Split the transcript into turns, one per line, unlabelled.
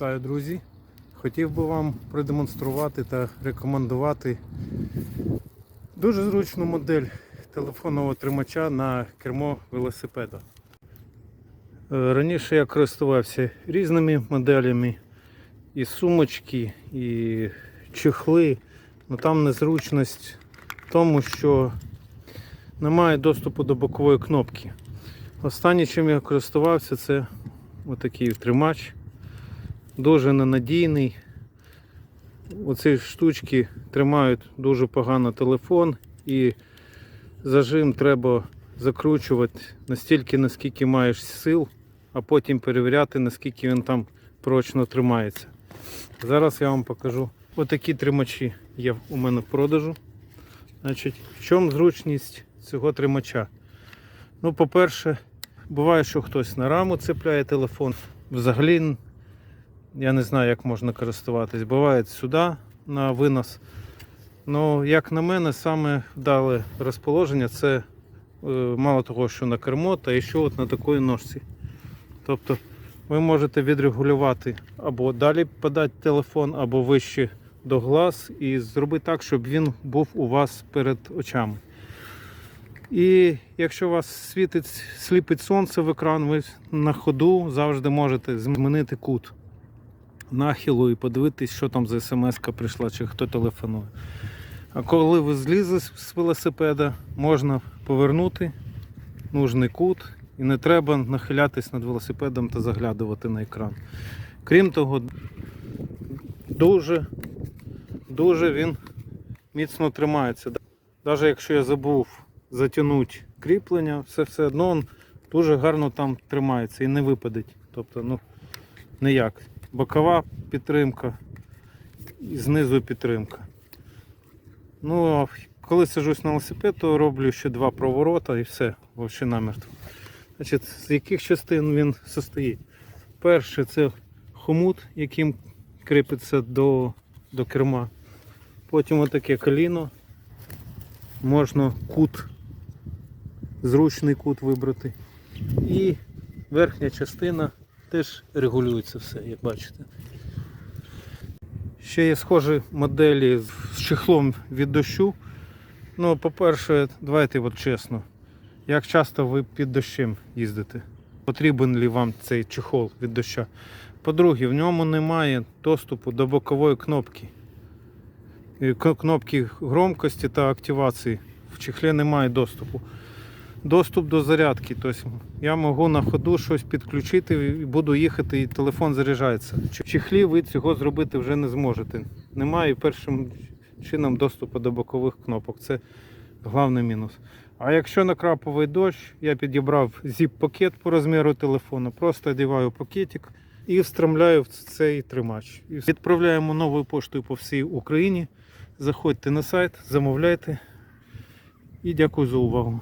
Вітаю, друзі! Хотів би вам продемонструвати та рекомендувати дуже зручну модель телефонного тримача на кермо велосипеда. Е, Раніше я користувався різними моделями і сумочки, і чехли, але там незручність в тому, що немає доступу до бокової кнопки. Останнє, чим я користувався, це отакий тримач. Дуже ненадійний. Оці штучки тримають дуже погано телефон і зажим треба закручувати настільки, наскільки маєш сил, а потім перевіряти, наскільки він там прочно тримається. Зараз я вам покажу. Отакі тримачі є у мене в продажу. Значить, в чому зручність цього тримача? Ну, по-перше, буває, що хтось на раму цепляє телефон. Взагалі, я не знаю, як можна користуватись. Буває сюди на винос. Ну, як на мене, саме вдале розположення це е, мало того, що на кермо, та що от на такої ножці. Тобто ви можете відрегулювати або далі подати телефон, або вище до глаз і зробити так, щоб він був у вас перед очами. І якщо у вас світить, сліпить сонце в екран, ви на ходу завжди можете змінити кут нахилу і подивитись, що там за смс прийшла чи хто телефонує. А коли ви злізли з велосипеда, можна повернути нужний кут і не треба нахилятись над велосипедом та заглядувати на екран. Крім того, дуже, дуже він міцно тримається. Навіть якщо я забув затягнути кріплення, все все одно він дуже гарно там тримається і не випадить. Тобто, ну, ніяк. Бокова підтримка і знизу підтримка. Ну, а коли сажусь на велосипед, то роблю ще два проворота і все, взагалі намертво. Значить, з яких частин він состоїть? Перше це хомут, яким кріпиться до, до керма. Потім отаке коліно. Можна кут, зручний кут вибрати. І верхня частина теж регулюється все, як бачите. Ще є схожі моделі з чехлом від дощу. Ну, по-перше, давайте от чесно. Як часто ви під дощем їздите? Потрібен ли вам цей чехол від доща? По-друге, в ньому немає доступу до бокової кнопки. Кнопки громкості та активації. В чехлі немає доступу. Доступ до зарядки. Тобто я можу на ходу щось підключити і буду їхати, і телефон заряджається. В чехлі ви цього зробити вже не зможете. Немає першим чином доступу до бокових кнопок. Це головний мінус. А якщо накрапує дощ, я підібрав зіп-пакет по розміру телефону, просто одягаю пакетик і встромляю в цей тримач. Відправляємо новою поштою по всій Україні. Заходьте на сайт, замовляйте. І дякую за увагу.